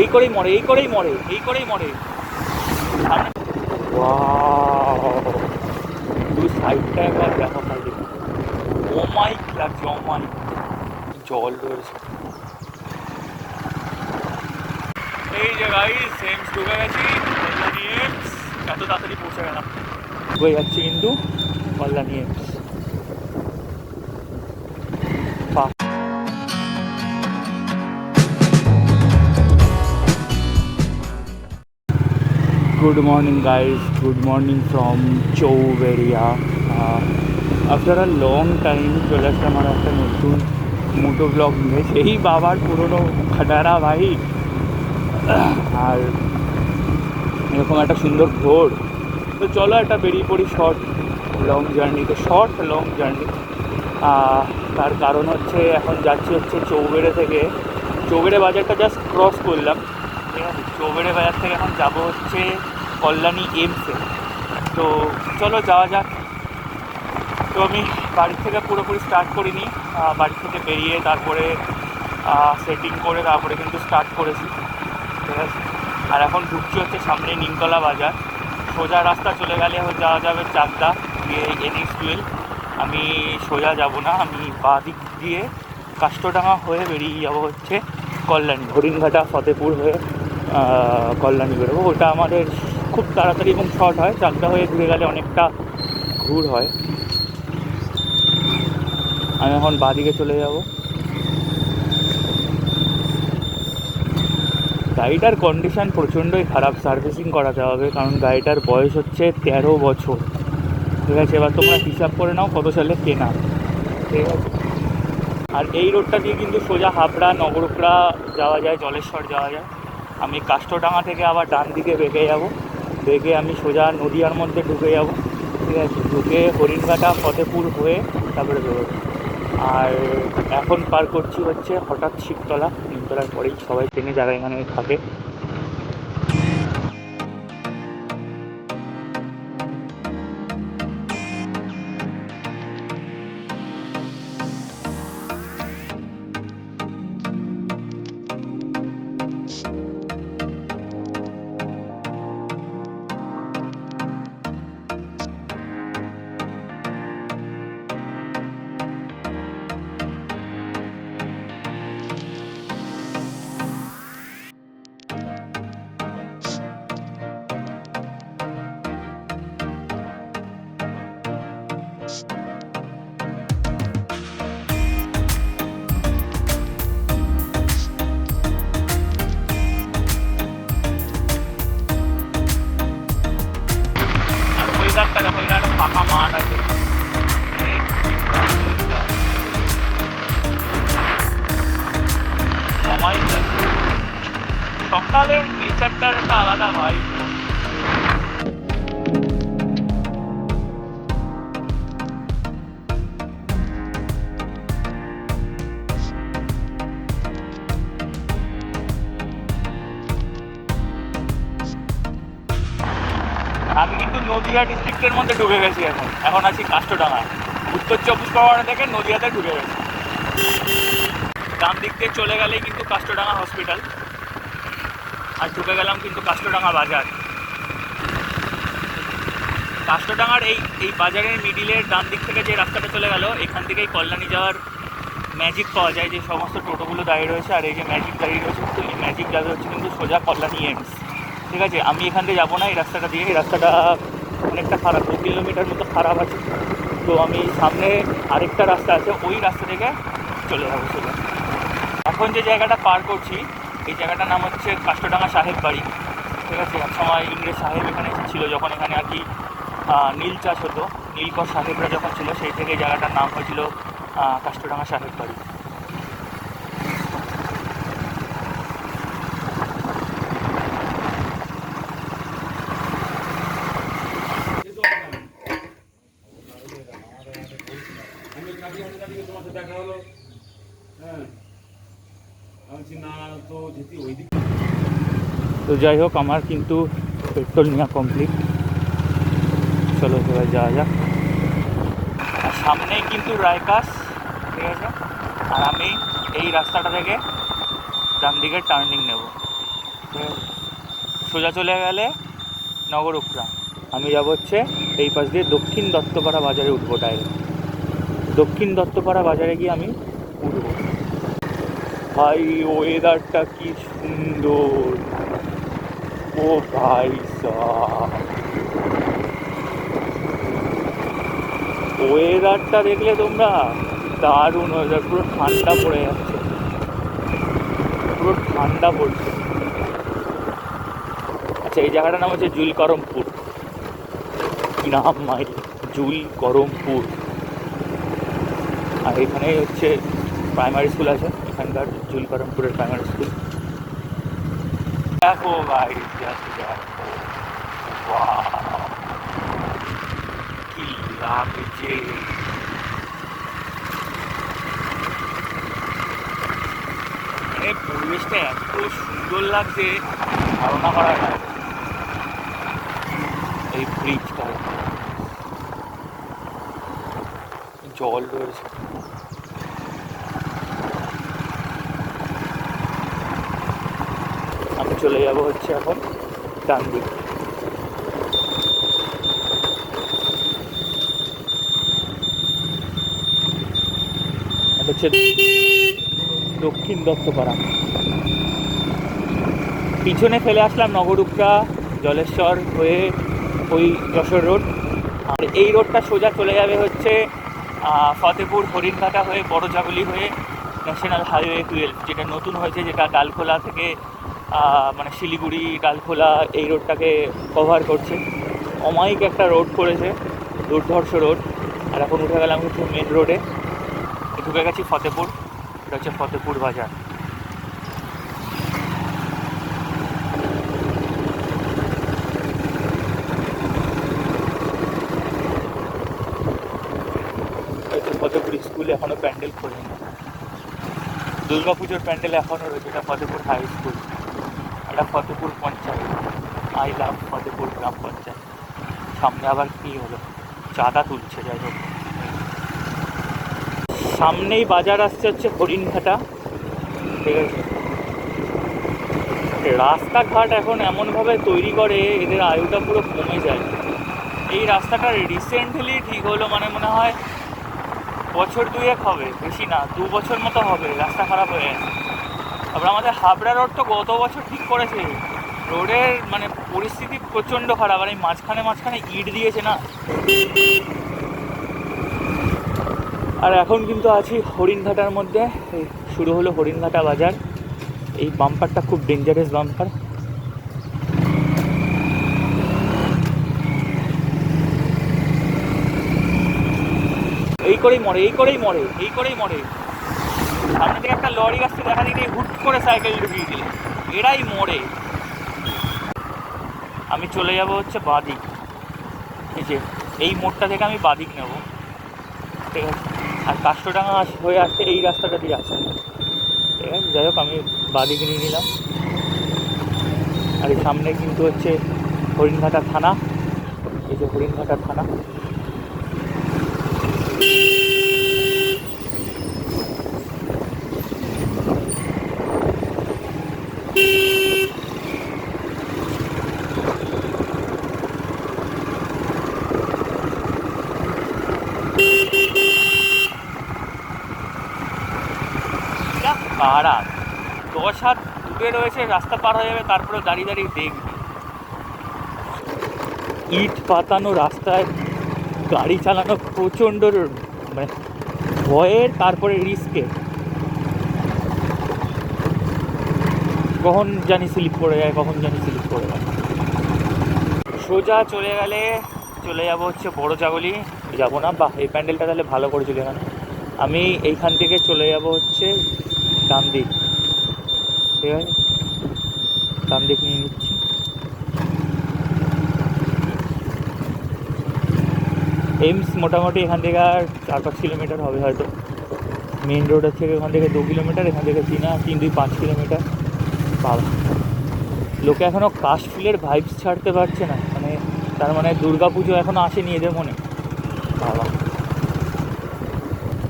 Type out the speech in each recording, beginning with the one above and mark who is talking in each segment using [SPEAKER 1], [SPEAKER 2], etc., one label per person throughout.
[SPEAKER 1] এই করেই মরে, এই করেই মরে, এই করেই মরে! তুই সাইডটা একবার ও মাই জল রয়েছে। এই গেছি। এত তাড়াতাড়ি পৌঁছে গেলাম। যাচ্ছি কিন্তু Kalyani AIIMS Good morning, guys. Good morning from. Uh, after a long time চলে আসলাম আমার একটা নতুন মোটো ব্লগ নিয়ে সেই বাবার পুরনো খাটারা ভাই আর এরকম একটা সুন্দর ভোর তো চলো একটা বেরিয়ে পড়ি শর্ট লং জার্নিতে শর্ট লং জার্নি তার কারণ হচ্ছে এখন যাচ্ছি হচ্ছে চৌবেড়ে থেকে চৌবেড়ে বাজারটা জাস্ট ক্রস করলাম ঠিক আছে চৌবেড়ে বাজার থেকে এখন যাব হচ্ছে কল্যাণী এমসে তো। চলো যাওয়া যাক। তো আমি বাড়ি থেকে পুরোপুরি স্টার্ট করিনি। বাড়ি থেকে বেরিয়ে তারপরে সেটিং করে তারপরে কিন্তু স্টার্ট করেছি। ঠিক আছে? আর এখন ঢুকছি হচ্ছে সামনে নিমতলা বাজার। সোজা রাস্তা চলে গেলে যাওয়া যাবে চাকদা দিয়ে এনএক্স টুয়েলভ আমি সোজা যাব না, আমি বাঁ দিক দিয়ে কাষ্টডাঙ্গা হয়ে বেরিয়ে যাব হচ্ছে কল্যাণী। হরিণঘাটা, ফতেপুর হয়ে কল্যাণী বেরোবো। ওটা আমাদের খুব তাড়াতাড়ি এবং শর্ট হয়। চাকদা হয়ে ঘুরে গেলে অনেকটা ঘুর হয়। আমি এখন বাঁদিকে চলে যাব। গাড়িটার কন্ডিশন প্রচণ্ডই খারাপ। সার্ভিসিং করাতে হবে, কারণ গাড়িটার বয়স হচ্ছে তেরো বছর। ঠিক আছে, এবার তোমরা হিসাব করে নাও কত সালে কেনা। ঠিক আছে। আর এই রোডটা দিয়ে কিন্তু সোজা হাবড়া নগরুকড়া যাওয়া যায়, জলেশ্বর যাওয়া যায়। আমি কাষ্টডাঙ্গা থেকে আবার ডান দিকে বেঁকে যাব। বেঁকে আমি সোজা নদিয়ার মধ্যে ঢুকে যাব। ঠিক আছে? ঢুকে হরিণঘাটা, ফতেপুর হয়ে তারপরে বেরোবো। আর এখন পার করছি হচ্ছে হঠাৎ শিবতলা। নিমতলার পরেই সবাই ট্রেনে যারা এখানে থাকে আমি কিন্তু নদীয়া ডিস্ট্রিক্টের মধ্যে ঢুকে গেছি এখন। এখন আছি কাষ্টডাঙ্গা উত্তর চব্বিশ পরগনা থেকে নদীয়াতে ঢুকে গেছি। ডান দিক দিয়ে চলে গেলেই কিন্তু কাষ্টডাঙ্গা হসপিটাল আর ঢুকে গেলাম কিন্তু কাষ্টডাঙ্গা বাজার। কাষ্টডাঙ্গার এই এই বাজারের মিডিলের ডান দিক থেকে যে রাস্তাটা চলে গেল, এখান থেকেই কল্যাণী যাওয়ার ম্যাজিক পাওয়া যায়, যে সমস্ত টোটোগুলো দাঁড়িয়ে রয়েছে আর এই যে ম্যাজিক দাঁড়িয়ে রয়েছে, এই ম্যাজিক যাবে হচ্ছে কিন্তু সোজা কল্যাণী এমস ঠিক আছে? আমি এখান থেকে যাব না, এই রাস্তাটা দিয়ে। এই রাস্তাটা অনেকটা খারাপ, দু কিলোমিটার মতো খারাপ আছে। তো আমি সামনে আরেকটা রাস্তা আছে, ওই রাস্তা থেকে চলে যাব সোজা। এখন যে জায়গাটা পার করছি এই জায়গাটার নাম হচ্ছে কাষ্টডাঙ্গা সাহেব বাড়ি। ঠিক আছে? এক সময় ইংরেজ সাহেব এখানে ছিল যখন এখানে আর কি নীল চাষ হতো। নীলকর সাহেবরা যখন ছিল, সেই থেকে জায়গাটার নাম হয়েছিল কাষ্টডাঙ্গা সাহেব বাড়ি
[SPEAKER 2] আমি কাজে কাজে কাজে তোমার সাথে দেখা হলো হ্যাঁ আমি বলছি, না তো
[SPEAKER 1] যাই হোক, আমার কিন্তু পেট্রোল নেওয়া কমপ্লিট চলো এবার যাওয়া যাক। আর সামনেই কিন্তু রায়কাস, ঠিক আছে? আর আমি এই রাস্তাটা থেকে ডান দিকে টার্নিং নেব। সোজা চলে গেলে নগর উপরা। আমি যাব হচ্ছে এই পাশ দিয়ে দক্ষিণ দত্তপাড়া বাজারে উঠবো ডাইরেক্ট দক্ষিণ দত্তপাড়া বাজারে গিয়ে আমি উঠবো। ভাই ওয়েদারটা কি সুন্দর। ও ভাই ওয়েদারটা দেখলে তোমরা দারুণ ওয়েদার পুরো ঠান্ডা পড়ে যাচ্ছে। পুরো ঠান্ডা পড়ছে। আচ্ছা এই জায়গাটার নাম হচ্ছে জুল করমপুর কি নাম মাই জুল করমপুর আর এখানে হচ্ছে প্রাইমারি স্কুল আছে, এখানকার জুলকরমপুরের প্রাইমারি স্কুল দেখো ভাই কি লাগছে। মানে পরিবেশটা এত সুন্দর লাগছে। ধারণা করা যায়। এই ব্রিজটা জল রয়েছে। চলে যাব হচ্ছে এখন ডান দিক। হচ্ছে দক্ষিণ দত্তপাড়া। পিছনে ফেলে আসলাম নগরুপরা জলেশ্বর হয়ে ওই যশোর রোড। আর এই রোডটা সোজা চলে যাবে হচ্ছে ফতেপুর হরিণঘাটা হয়ে বড়জাগুলি হয়ে ন্যাশনাল হাইওয়ে টুয়েলভ, যেটা নতুন হয়েছে, যেটা ডালখোলা থেকে মানে শিলিগুড়ি ডালখোলা এই রোডটাকে কভার করছে। অমায়িক একটা রোড করেছে, দুর্ধর্ষ রোড আর এখন উঠে গেলাম হচ্ছে মেন রোডে ঢুকে গেছি ফতেপুর। এটা হচ্ছে ফতেপুর বাজার। ফতেপুর স্কুল এখনও প্যান্ডেল খোলেনি। দুর্গা পুজোর প্যান্ডেল এখনও রয়েছে, এটা ফতেপুর হাই স্কুল এটা ফতেপুর পঞ্চায়েত। আই লাভ ফতেপুর গ্রাম পঞ্চায়েত। সামনে আবার কি হলো? চাঁদা তুলছে, যাই হোক। সামনেই বাজার আসছে হচ্ছে হরিণঘাটা। ঠিক আছে? রাস্তাঘাট এখন এমনভাবে তৈরি করে, এদের আয়ুটা পুরো কমে যায়। এই রাস্তাটা রিসেন্টলি ঠিক হলো মানে মনে হয় বছর দুয়েক হবে। বেশি না, দু বছর মতো হবে। রাস্তা খারাপ হয়ে গেছে। তারপর আমাদের হাবড়া রোড তো গত বছর ঠিক করেছে। রোডের মানে পরিস্থিতি প্রচণ্ড খারাপ, আর এই মাঝখানে মাঝখানে ইট দিয়েছে না। আর এখন কিন্তু আছি হরিণঘাটার মধ্যে। শুরু হলো হরিণঘাটা বাজার। এই বাম্পারটা খুব ডেঞ্জারাস বাম্পার এই করেই মরে, এই করেই মরে, এই করেই মরে। সামনে থেকে একটা লরি আসছে, দেখা দিকে হুট করে সাইকেল ঢুকিয়ে দিলে। এরাই মরে। আমি চলে যাব হচ্ছে বাদিক। এই যে, এই মোড়টা থেকে আমি বাদিক নেব। ঠিক আছে। আর কাষ্টডাঙ্গা আস- হয়ে আসতে এই রাস্তাটা দিয়ে আসে। ঠিক আছে, যাই হোক, আমি বাদিক নিয়ে নিলাম। আর এই সামনে কিন্তু হচ্ছে হরিণঘাটা থানা। এই যে হরিণঘাটা থানা যা খারাপ দশ হাত রয়েছে রাস্তা পার হয়ে যাবে তারপরে দাঁড়িয়ে দাঁড়িয়ে দেখবি। ইট পাতানো রাস্তায় গাড়ি চালানো প্রচণ্ড মানে ভয়ের, তারপরে রিস্কে কখন জানি স্লিপ করে যায়, কখন জানি স্লিপ করে যায়। সোজা চলে গেলে, চলে যাব হচ্ছে বড় চাগলি যাব না বাহ এই প্যান্ডেলটা তাহলে ভালো করেছিল এখানে আমি এইখান থেকে চলে যাব হচ্ছে ডান দিক ঠিক আছে? ডান দিক নিয়ে নিচ্ছি। এইমস মোটামুটি এখান থেকে আর চার পাঁচ কিলোমিটার হবে হয়তো। মেন রোডের থেকে ওখান থেকে দু কিলোমিটার, এখান থেকে তিন তিন, দুই, পাঁচ কিলোমিটার। বাবা। লোকে এখনও কাশফুলের ভাইবস ছাড়তে পারছে না। মানে তার মানে দুর্গা পুজো এখনও আসেনি এদের মনে। বাবা।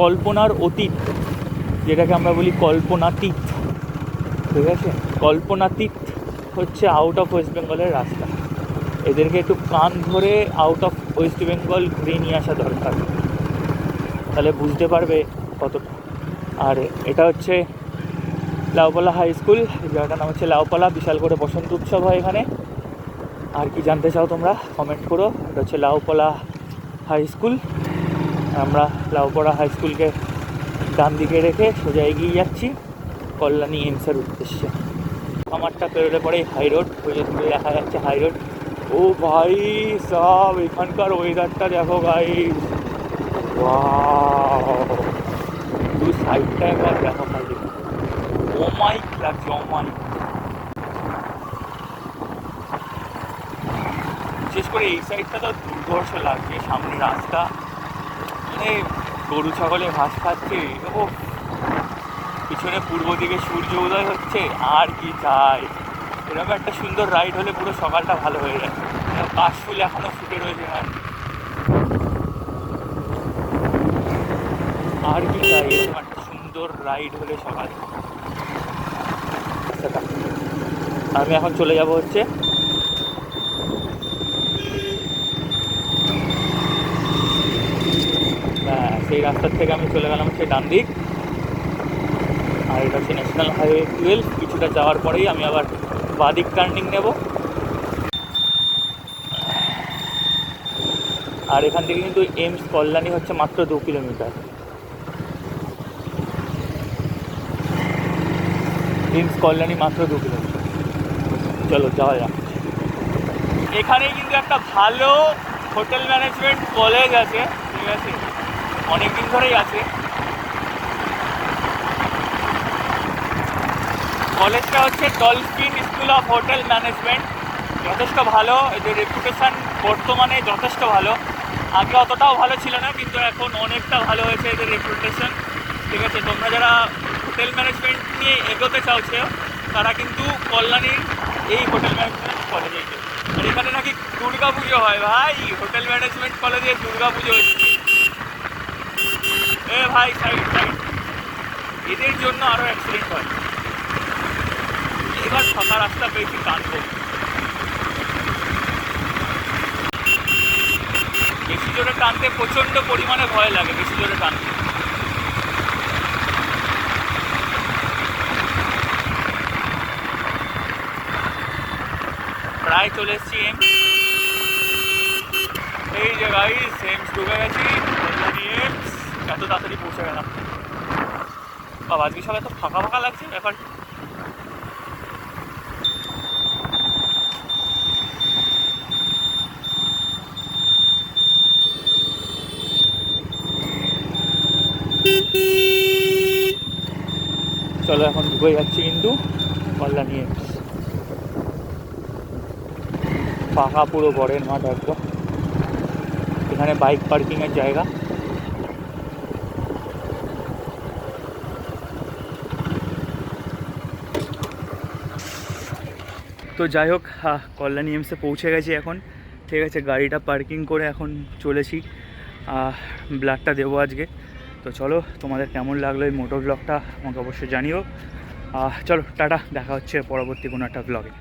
[SPEAKER 1] কল্পনার অতীত, যেটাকে আমরা বলি কল্পনাতীত। ঠিক আছে? কল্পনাতীত হচ্ছে আউট অফ ওয়েস্ট বেঙ্গলের রাস্তা। এদেরকে একটু কান ধরে আউট অফ ওয়েস্ট বেঙ্গল ঘুরিয়ে নিয়ে আসা দরকার। তাহলে বুঝতে পারবে কতটা আর এটা হচ্ছে লাউপালা হাই স্কুল জায়গাটার নাম হচ্ছে লাউপালা, বিশাল করে বসন্ত উৎসব হয় এখানে। আর কি জানতে চাও তোমরা কমেন্ট করো। এটা হচ্ছে লাউপালা হাই স্কুল আমরা লাউপাড়া হাই স্কুলকে ডান দিকে রেখে সোজা এগিয়ে যাচ্ছি, কল্যাণী এমসের উদ্দেশ্যে। আমারটা পেরোলে পরে হাই রোড ওই যে দেখা যাচ্ছে হাই রোড ও ভাই সব, এখানকার ওয়েদারটা দেখো ভাই দু সাইডটা একবার দেখো খালি অমাইক লাগছে অমাইক বিশেষ করে এই সাইডটা তো দুর্ধর্ষ লাগছে, সামনে রাস্তা। মানে গরু ছাগলে ঘাস খাচ্ছে ও পিছনে পূর্ব দিকে সূর্য উদয় হচ্ছে, আর কি চাই? এরকম একটা সুন্দর রাইড হলে পুরো সকালটা ভালো হয়ে যায়। কাশফুল এখনও ফুটে রয়েছে হ্যাঁ আর কি চাই? এরকম একটা সুন্দর রাইড হলে সকাল। আমি এখন চলে যাব হচ্ছে সেই রাস্তার থেকে আমি চলে গেলাম হচ্ছে ডান দিক আর এটা হচ্ছে ন্যাশনাল হাইওয়ে টুয়েলভ কিছুটা যাওয়ার পরেই আমি আবার বাদিক টার্নিং নেব। আর এখান থেকে কিন্তু এমস কল্যাণী হচ্ছে মাত্র দু কিলোমিটার। এমস কল্যাণী মাত্র দু কিলোমিটার। চলো, যাওয়া যাক। এখানে কিন্তু একটা ভালো হোটেল ম্যানেজমেন্ট কলেজ আছে, ঠিক আছে? অনেক দিন ধরেই আছে। কলেজটা হচ্ছে Dolphin school of hotel management. যথেষ্ট ভালো, এদের রেপুটেশন বর্তমানে যথেষ্ট ভালো। আগে অতটাও ভালো ছিল না, কিন্তু এখন অনেকটা ভালো হয়েছে এদের রেপুটেশন ঠিক আছে, তোমরা যারা হোটেল ম্যানেজমেন্ট নিয়ে এগোতে চাওছো তারা কিন্তু কল্যাণীর এই হোটেল ম্যানেজমেন্ট কলেজে আর এখানে নাকি দুর্গা পুজো হয় ভাই, হোটেল ম্যানেজমেন্ট কলেজে দুর্গা পুজো হচ্ছে। এ ভাই সাইড সাইড এদের জন্য আরও অ্যাক্সিডেন্ট হয়। এবার ফাঁকা রাস্তা পেয়েছি কানবো বেশি জোরে টানতে প্রচণ্ড পরিমাণে ভয় লাগে, বেশি জোরে টানতে। প্রায় চলে এসছি এম। এই যে গাইস এমস ঢুকে গেছি। এত তাড়াতাড়ি পৌঁছে গেলাম। বাবা, আজকে সব এত ফাঁকা ফাঁকা লাগছে? ব্যাপার চলো এখন ঢুকে যাচ্ছি কিন্তু কল্যাণী এমস ফাঁকা পুরো বরের মাঠ একদম। এখানে বাইক পার্কিংয়ের জায়গা। তো যাই হোক আহ, কল্যাণী এমসে পৌঁছে গেছি এখন। ঠিক আছে গাড়িটা পার্কিং করে এখন চলেছি। ব্লাডটা দেবো আজকে। তো চলো, তোমাদের কেমন লাগল এই মোটর ব্লগটা আমাকে অবশ্যই জানিও। চলো, টাটা, দেখা হচ্ছে পরবর্তী কোনো একটা ব্লগে